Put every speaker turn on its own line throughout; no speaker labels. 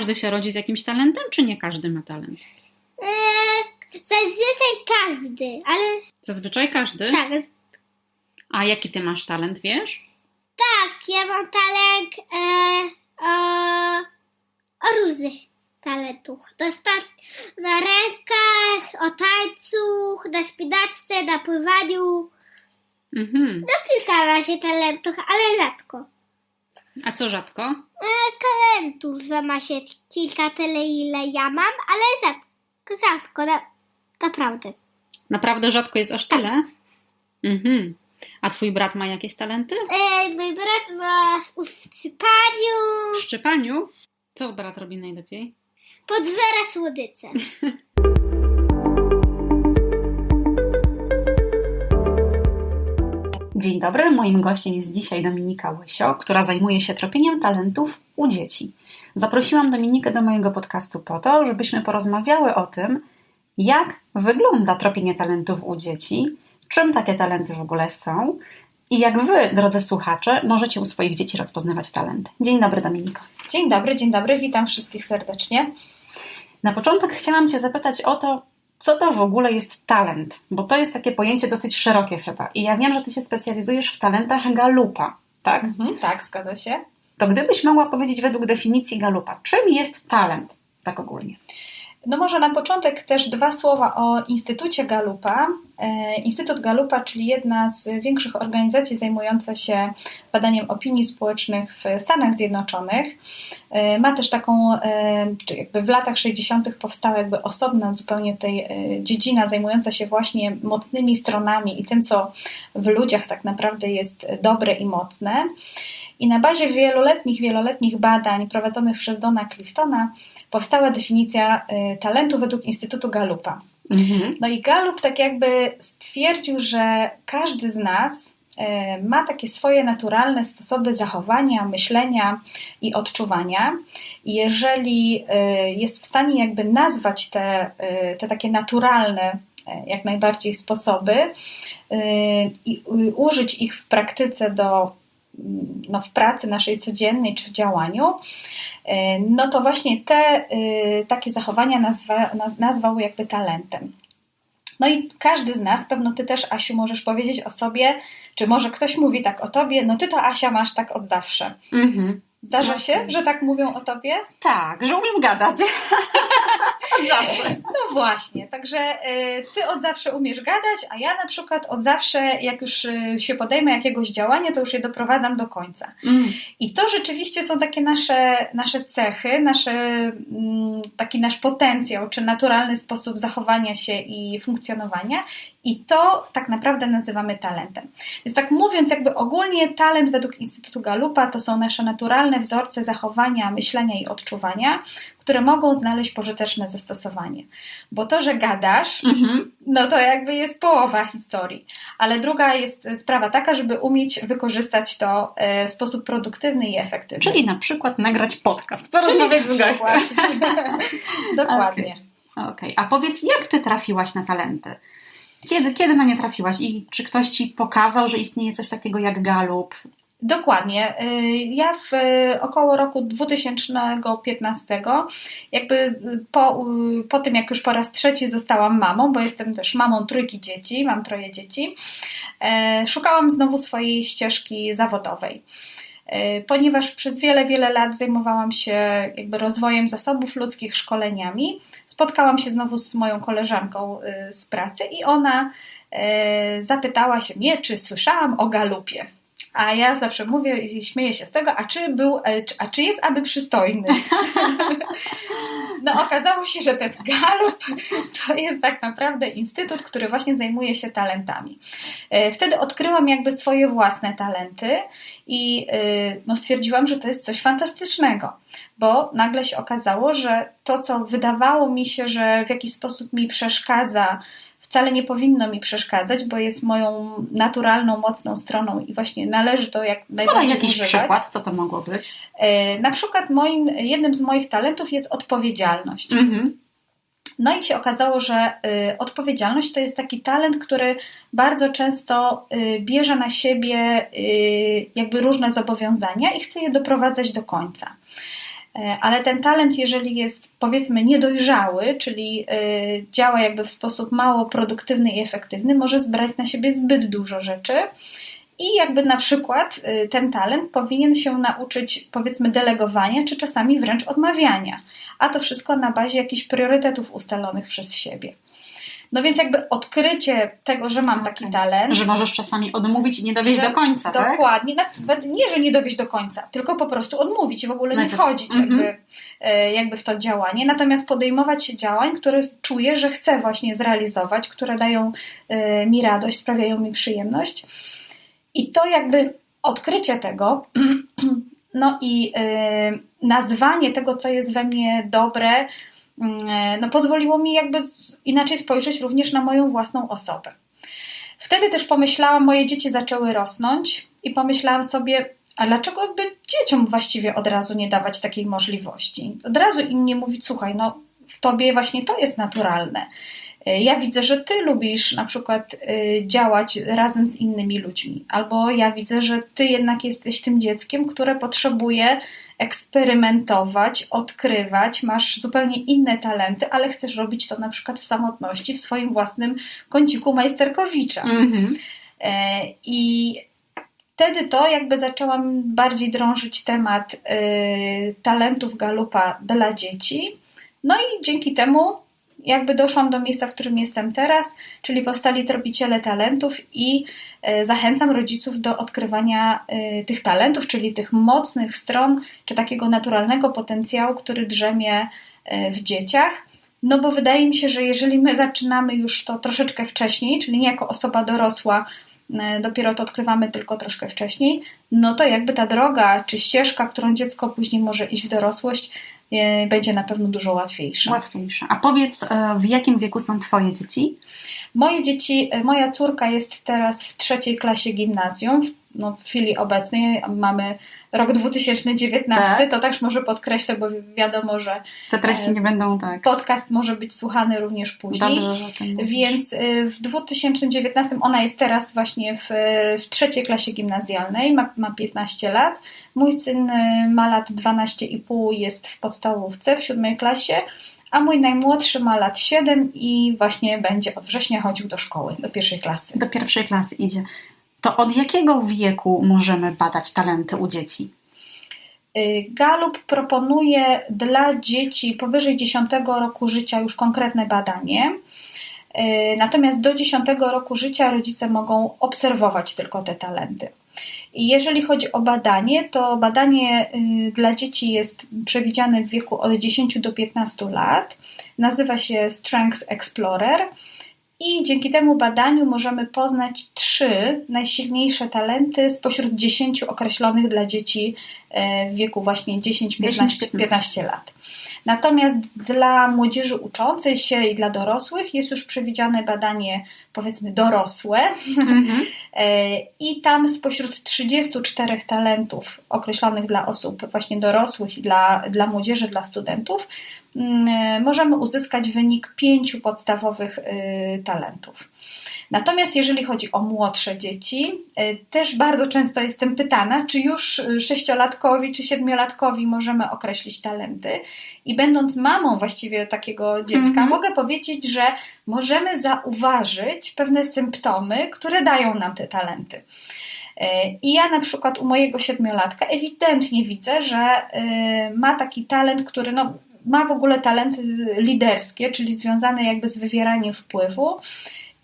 każdy się rodzi z jakimś talentem, czy nie każdy ma talent?
Eee, zazwyczaj każdy, ale
Zazwyczaj każdy.
tak,
A jaki ty masz talent, wiesz?
tak, ja mam talent e, o, o różnych talentów. Na, na rękach, o tańcu, na spinaczce, na pływaniu.
Mhm.
No kilka razy talentów, ale rzadko.
A co rzadko?
E, ma się kilka tyle, ile ja mam, ale rzadko, rzadko, na, naprawdę.
Naprawdę rzadko jest aż tyle? Mhm. A twój brat ma jakieś talenty?
E, mój brat ma w usypaniu,
W szczepaniu? Co brat robi najlepiej?
podżera słodycze.
Dzień dobry, moim gościem jest dzisiaj Dominika Łysio, która zajmuje się tropieniem talentów u dzieci. Zaprosiłam Dominikę do mojego podcastu po to, żebyśmy porozmawiały o tym, jak wygląda tropienie talentów u dzieci, czym takie talenty w ogóle są i jak Wy, drodzy słuchacze, możecie u swoich dzieci rozpoznawać talenty. Dzień dobry, Dominiko.
Dzień dobry, dzień dobry, witam wszystkich serdecznie.
Na początek chciałam Cię zapytać o to, co to w ogóle jest talent, bo to jest takie pojęcie dosyć szerokie chyba. I ja wiem, że Ty się specjalizujesz w talentach Galupa, tak?
Mhm, tak, zgadza się.
To gdybyś mogła powiedzieć według definicji Galupa, czym jest talent, tak ogólnie?
No może na początek też dwa słowa o Instytucie Galupa. E, Instytut Galupa, czyli jedna z większych organizacji zajmująca się badaniem opinii społecznych w Stanach Zjednoczonych. E, Ma też taką, e, czy jakby w latach 60. powstała jakby osobna zupełnie tej dziedzina zajmująca się właśnie mocnymi stronami i tym, co w ludziach tak naprawdę jest dobre i mocne. I na bazie wieloletnich, wieloletnich badań prowadzonych przez Dona Cliftona powstała definicja y, talentu według Instytutu Galupa.
Mhm.
No i Galup tak jakby stwierdził, że każdy z nas y, ma takie swoje naturalne sposoby zachowania, myślenia i odczuwania. I jeżeli y, jest w stanie jakby nazwać te, te takie naturalne, jak najbardziej sposoby i użyć ich w praktyce do no, w pracy naszej codziennej czy w działaniu, e, no to właśnie te y, takie zachowania nazwa, naz, nazwał jakby talentem. No i każdy z nas, pewno ty też, Asiu, możesz powiedzieć o sobie, czy może ktoś mówi tak o tobie, no ty to Asia masz tak od zawsze.
Mhm.
Zdarza się, że tak mówią o tobie?
Tak, że umiem gadać. Od zawsze.
No właśnie, także y, ty od zawsze umiesz gadać, a ja na przykład od zawsze, jak już y, się podejmę jakiegoś działania, to już je doprowadzam do końca.
Mm.
I to rzeczywiście są takie nasze, nasze cechy, nasze, mm, taki nasz potencjał, czy naturalny sposób zachowania się i funkcjonowania. I to tak naprawdę nazywamy talentem. Więc tak mówiąc, jakby ogólnie talent według Instytutu Galupa to są nasze naturalne wzorce zachowania, myślenia i odczuwania, które mogą znaleźć pożyteczne zastosowanie. Bo to, że gadasz,
Mhm.
no to jakby jest połowa historii. Ale druga jest sprawa taka, żeby umieć wykorzystać to e, w sposób produktywny i efektywny.
Czyli na przykład nagrać podcast, porozmawiać z
na
gościem.
Dokładnie.
Okej, a powiedz, jak Ty trafiłaś na talenty? Kiedy, kiedy na nie trafiłaś i czy ktoś Ci pokazał, że istnieje coś takiego jak Galup?
Dokładnie. Y, Ja w y, około roku 2015, jakby y, po, po tym, jak już po raz trzeci zostałam mamą, bo jestem też mamą trójki dzieci, mam troje dzieci, szukałam znowu swojej ścieżki zawodowej. Ponieważ przez wiele, wiele lat zajmowałam się jakby rozwojem zasobów ludzkich, szkoleniami, spotkałam się znowu z moją koleżanką y, z pracy i ona e, zapytała się mnie, czy słyszałam o galupie. A ja zawsze mówię i śmieję się z tego, a czy był, e, a czy jest aby przystojny? No okazało się, że ten Galup to jest tak naprawdę instytut, który właśnie zajmuje się talentami. E, Wtedy odkryłam jakby swoje własne talenty i e, no, stwierdziłam, że to jest coś fantastycznego, bo nagle się okazało, że to, co wydawało mi się, że w jakiś sposób mi przeszkadza, wcale nie powinno mi przeszkadzać, bo jest moją naturalną, mocną stroną i właśnie należy to jak najbardziej
jakiś
używać.
przykład, co to mogło być?
E, Na przykład moim, jednym z moich talentów jest odpowiedzialność.
Mhm.
No i się okazało, że y, odpowiedzialność to jest taki talent, który bardzo często y, bierze na siebie y, jakby różne zobowiązania i chce je doprowadzać do końca. E, ale ten talent, jeżeli jest powiedzmy niedojrzały, czyli e, działa jakby w sposób mało produktywny i efektywny, może zbrać na siebie zbyt dużo rzeczy. I jakby na przykład e, ten talent powinien się nauczyć, powiedzmy, delegowania, czy czasami wręcz odmawiania. A to wszystko na bazie jakichś priorytetów ustalonych przez siebie. No więc jakby odkrycie tego, że mam taki okay. talent.
Że możesz czasami odmówić i nie dowieść do końca,
tak? Dokładnie. Nawet nie, że nie dowieść do końca, tylko po prostu odmówić i w ogóle nie wchodzić mm -hmm. jakby, e, jakby w to działanie. Natomiast podejmować się działań, które czuję, że chcę właśnie zrealizować, które dają e, mi radość, sprawiają mi przyjemność. I to jakby odkrycie tego, no i e, nazwanie tego, co jest we mnie dobre, no, pozwoliło mi jakby inaczej spojrzeć również na moją własną osobę. Wtedy też pomyślałam, moje dzieci zaczęły rosnąć i pomyślałam sobie, a dlaczego by dzieciom właściwie od razu nie dawać takiej możliwości? Od razu im nie mówić, słuchaj, no w tobie właśnie to jest naturalne. Y, ja widzę, że ty lubisz na przykład y, działać razem z innymi ludźmi, albo ja widzę, że ty jednak jesteś tym dzieckiem, które potrzebuje eksperymentować, odkrywać, masz zupełnie inne talenty, ale chcesz robić to na przykład w samotności, w swoim własnym kąciku majsterkowicza. Mm-hmm. I wtedy to jakby zaczęłam bardziej drążyć temat y, talentów galupa dla dzieci. No i dzięki temu jakby doszłam do miejsca, w którym jestem teraz, czyli powstali tropiciele talentów i e, zachęcam rodziców do odkrywania e, tych talentów, czyli tych mocnych stron, czy takiego naturalnego potencjału, który drzemie e, w dzieciach. No bo wydaje mi się, że jeżeli my zaczynamy już to troszeczkę wcześniej, czyli nie jako osoba dorosła, dopiero to odkrywamy tylko troszkę wcześniej, no to jakby ta droga czy ścieżka, którą dziecko później może iść w dorosłość, będzie na pewno dużo łatwiejsza.
Łatwiejsza. A powiedz, e, w jakim wieku są Twoje dzieci?
Moje dzieci, e, moja córka jest teraz w trzeciej klasie gimnazjum, no, w chwili obecnej mamy rok 2019, tak. to też może podkreślę, bo wiadomo, że
te treści nie będą tak.
Podcast może być słuchany również później.
Dobrze, że
Więc y, w 2019 ona jest teraz właśnie w, w trzeciej klasie gimnazjalnej, ma, ma 15 lat. Mój syn y, ma lat 12,5, jest w podstawówce w siódmej klasie a mój najmłodszy ma lat 7 i właśnie będzie od września chodził do szkoły, do pierwszej klasy.
Do pierwszej klasy idzie to od jakiego wieku możemy badać talenty u dzieci?
Y, Galup proponuje dla dzieci powyżej 10 roku życia już konkretne badanie. Y, natomiast do 10 roku życia rodzice mogą obserwować tylko te talenty. I jeżeli chodzi o badanie, to badanie y, dla dzieci jest przewidziane w wieku od 10 do 15 lat. Nazywa się Strengths Explorer i dzięki temu badaniu możemy poznać trzy najsilniejsze talenty spośród dziesięciu określonych dla dzieci e, w wieku właśnie 10-15 lat. Natomiast dla młodzieży uczącej się i dla dorosłych jest już przewidziane badanie, powiedzmy, dorosłe. Mm-hmm. I tam spośród 34 talentów określonych dla osób właśnie dorosłych i dla, dla młodzieży, dla studentów, możemy uzyskać wynik pięciu podstawowych y, talentów. Natomiast jeżeli chodzi o młodsze dzieci, y, też bardzo często jestem pytana, czy już sześciolatkowi czy siedmiolatkowi możemy określić talenty. I będąc mamą właściwie takiego dziecka, mm -hmm. mogę powiedzieć, że możemy zauważyć pewne symptomy, które dają nam te talenty. Y, I ja na przykład u mojego siedmiolatka ewidentnie widzę, że y, ma taki talent, który no, ma w ogóle talenty liderskie, czyli związane jakby z wywieraniem wpływu.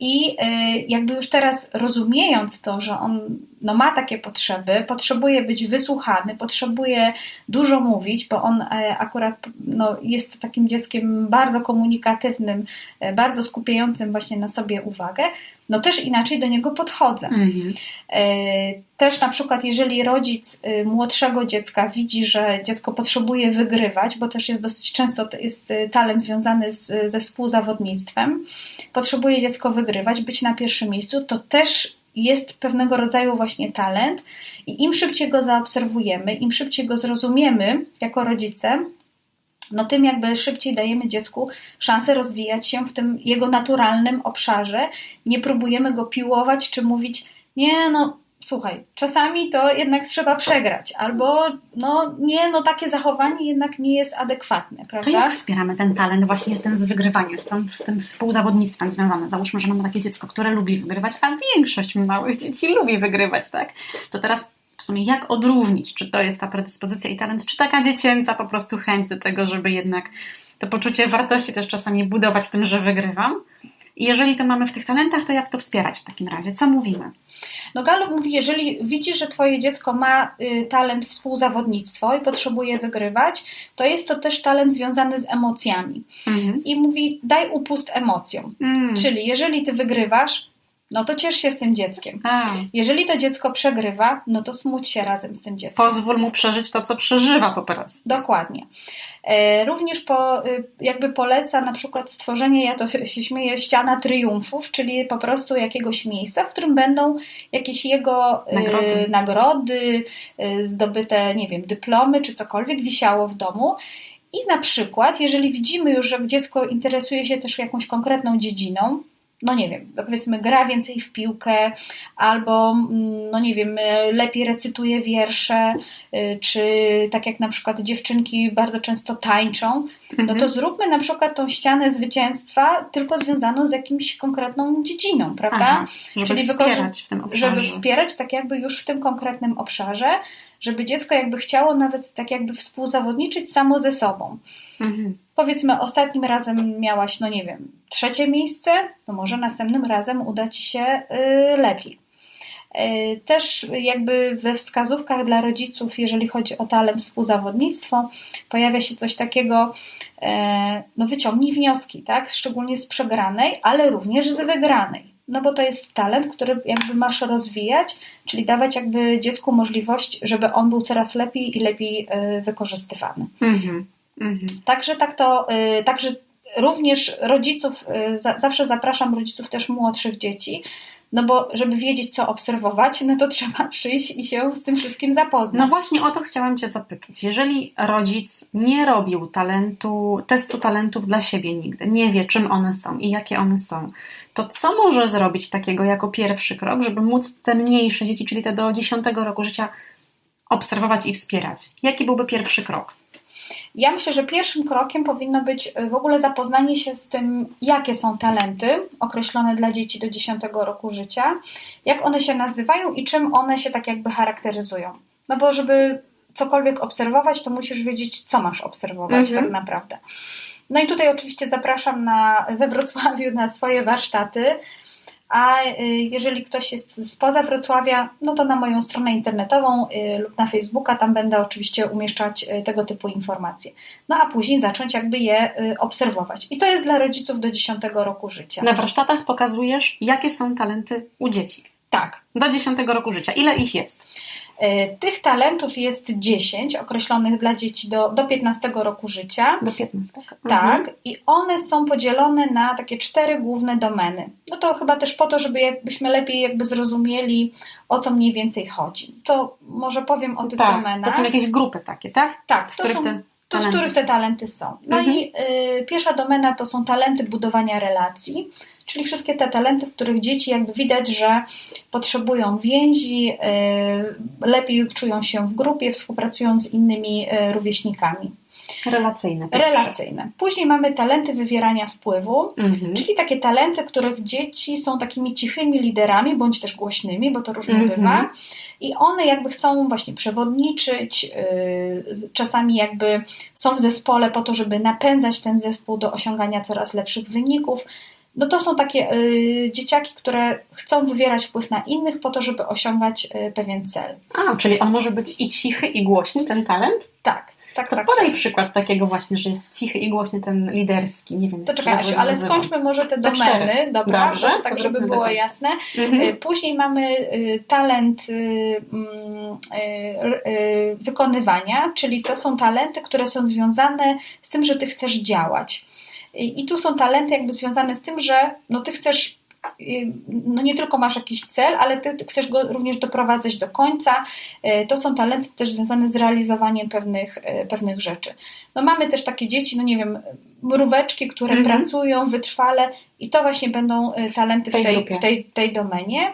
I y, jakby już teraz rozumiejąc to, że on no, ma takie potrzeby, potrzebuje być wysłuchany, potrzebuje dużo mówić, bo on e, akurat no, jest takim dzieckiem bardzo komunikatywnym, e, bardzo skupiającym właśnie na sobie uwagę, no też inaczej do niego podchodzę. Mhm. E, też na przykład, jeżeli rodzic młodszego dziecka widzi, że dziecko potrzebuje wygrywać, bo też jest dosyć często jest talent związany z, ze współzawodnictwem, potrzebuje dziecko wygrywać, być na pierwszym miejscu, to też jest pewnego rodzaju właśnie talent i im szybciej go zaobserwujemy, im szybciej go zrozumiemy jako rodzice, no tym jakby szybciej dajemy dziecku szansę rozwijać się w tym jego naturalnym obszarze. Nie próbujemy go piłować czy mówić, nie, no słuchaj, czasami to jednak trzeba przegrać, albo no nie, no takie zachowanie jednak nie jest adekwatne, prawda?
To jak wspieramy ten talent właśnie z tym z wygrywaniem, z tym, z tym współzawodnictwem związane? Załóżmy, że mamy takie dziecko, które lubi wygrywać, a większość małych dzieci lubi wygrywać, tak? To teraz w sumie jak odróżnić, czy to jest ta predyspozycja i talent, czy taka dziecięca po prostu chęć do tego, żeby jednak to poczucie wartości też czasami budować tym, że wygrywam. I jeżeli to mamy w tych talentach, to jak to wspierać w takim razie? Co mówimy?
No Gallup mówi, jeżeli widzisz, że twoje dziecko ma y, talent współzawodnictwo i potrzebuje wygrywać, to jest to też talent związany z emocjami. Mhm. I mówi, daj upust emocjom. Mhm. Czyli jeżeli ty wygrywasz, no to ciesz się z tym dzieckiem. A. Jeżeli to dziecko przegrywa, no to smuć się razem z tym dzieckiem.
Pozwól mu przeżyć to, co przeżywa po prostu.
Dokładnie. E, również po, y, jakby poleca na przykład stworzenie, ja to się śmieję, ściana triumfów, czyli po prostu jakiegoś miejsca, w którym będą jakieś jego y, nagrody, nagrody y, zdobyte, nie wiem, dyplomy czy cokolwiek wisiało w domu. I na przykład, jeżeli widzimy już, że dziecko interesuje się też jakąś konkretną dziedziną, no nie wiem, powiedzmy gra więcej w piłkę, albo mm, no nie wiem, lepiej recytuje wiersze, y, czy tak jak na przykład dziewczynki bardzo często tańczą, no to mhm. zróbmy na przykład tą ścianę zwycięstwa tylko związaną z jakimś konkretną dziedziną, prawda? Aha,
żeby Czyli wspierać w tym obszarze.
Żeby wspierać tak jakby już w tym konkretnym obszarze, żeby dziecko jakby chciało nawet tak jakby współzawodniczyć samo ze sobą. Mhm. Powiedzmy, ostatnim razem miałaś, no nie wiem, trzecie miejsce, no może następnym razem uda ci się y, lepiej. Y, też jakby we wskazówkach dla rodziców, jeżeli chodzi o talent współzawodnictwo, pojawia się coś takiego, y, no wyciągnij wnioski, tak? Szczególnie z przegranej, ale również z wygranej. No bo to jest talent, który jakby masz rozwijać, czyli dawać jakby dziecku możliwość, żeby on był coraz lepiej i lepiej wykorzystywany. Mhm. Mhm. Także tak to, y, także również rodziców, y, zawsze zapraszam rodziców też młodszych dzieci, no bo żeby wiedzieć, co obserwować, no to trzeba przyjść i się z tym wszystkim zapoznać.
No właśnie o to chciałam Cię zapytać. Jeżeli rodzic nie robił talentu, testu talentów dla siebie nigdy, nie wie, czym one są i jakie one są, to co może zrobić takiego jako pierwszy krok, żeby móc te mniejsze dzieci, czyli te do 10 roku życia, obserwować i wspierać? Jaki byłby pierwszy krok?
Ja myślę, że pierwszym krokiem powinno być e, w ogóle zapoznanie się z tym, jakie są talenty określone dla dzieci do 10 roku życia, jak one się nazywają i czym one się tak jakby charakteryzują. No bo żeby cokolwiek obserwować, to musisz wiedzieć, co masz obserwować mhm. tak naprawdę. No i tutaj oczywiście zapraszam na, we Wrocławiu na swoje warsztaty. A y, jeżeli ktoś jest spoza Wrocławia, no to na moją stronę internetową y, lub na Facebooka, tam będę oczywiście umieszczać y, tego typu informacje. No a później zacząć jakby je obserwować. I to jest dla rodziców do 10 roku życia.
Na warsztatach pokazujesz, jakie są talenty u dzieci.
Tak.
Do 10 roku życia. Ile ich jest?
E, tych talentów jest 10 określonych dla dzieci do, do 15 roku życia.
Do 15.
Tak, mhm. i one są podzielone na takie cztery główne domeny. No to chyba też po to, żeby jakbyśmy lepiej jakby zrozumieli, o co mniej więcej chodzi. To może powiem o tych
tak,
domenach.
To są jakieś grupy takie, tak?
Tak, to są. Te... To, których te talenty są. No mhm. i y, pierwsza domena to są talenty budowania relacji czyli wszystkie te talenty, w których dzieci jakby widać, że potrzebują więzi, y, lepiej czują się w grupie, współpracują z innymi y, rówieśnikami.
Relacyjne.
Relacyjne. Później mamy talenty wywierania wpływu, mhm. czyli takie talenty, których dzieci są takimi cichymi liderami, bądź też głośnymi, bo to różnie mhm. bywa. I one jakby chcą właśnie przewodniczyć, yy, czasami jakby są w zespole po to, żeby napędzać ten zespół do osiągania coraz lepszych wyników no to są takie y, dzieciaki, które chcą wywierać wpływ na innych po to, żeby osiągać y, pewien cel.
A, czyli on może być i cichy, i głośny, ten talent?
Tak. Tak,
to
tak,
podaj przykład takiego właśnie, że jest cichy i głośny ten liderski. Nie wiem,
to czekaj, Asiu, ale skończmy może te domeny, dobra, Dobrze, tak żeby było jasne. Mhm. Y, później mamy talent mm, wykonywania, czyli to są talenty, które są związane z tym, że ty chcesz działać. I tu są talenty jakby związane z tym, że no ty chcesz y, no nie tylko masz jakiś cel, ale ty chcesz go również doprowadzać do końca. Y, to są talenty też związane z realizowaniem pewnych, y, pewnych rzeczy. No mamy też takie dzieci, no nie wiem, mróweczki, które mhm. pracują wytrwale i to właśnie będą talenty w tej, w tej, tej domenie.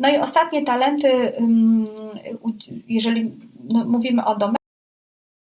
No i ostatnie talenty, jeżeli no, mówimy o domenach,